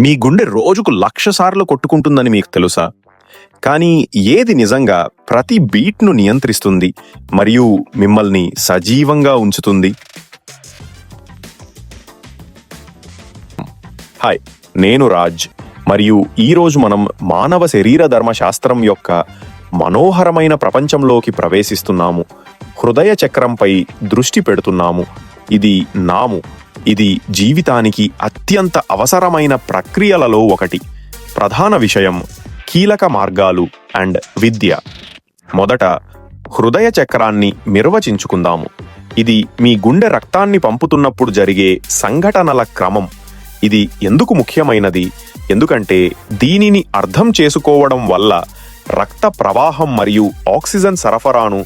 మీ గుండె రోజుకు లక్ష సార్లు కొట్టుకుంటుందని మీకు తెలుసా? కానీ ఏది నిజంగా ప్రతి బీట్ను నియంత్రిస్తుంది మరియు మిమ్మల్ని సజీవంగా ఉంచుతుంది? హాయ్ నేను రాజ్. మరియు ఈరోజు మనం మానవ శరీర ధర్మశాస్త్రం యొక్క మనోహరమైన ప్రపంచంలోకి ప్రవేశిస్తున్నాము. హృదయ చక్రంపై దృష్టి పెడుతున్నాము. ఇది నాము. ఇది జీవితానికి అత్యంత అవసరమైన ప్రక్రియలలో ఒకటి. ప్రధాన విషయం కీలక మార్గాలు అండ్ విద్య. మొదట హృదయ చక్రాన్ని నిర్వచించుకుందాము. ఇది మీ గుండె రక్తాన్ని పంపుతున్నప్పుడు జరిగే సంఘటనల క్రమం. ఇది ఎందుకు ముఖ్యమైనది? ఎందుకంటే దీనిని అర్థం చేసుకోవడం వల్ల రక్త ప్రవాహం మరియు ఆక్సిజన్ సరఫరాను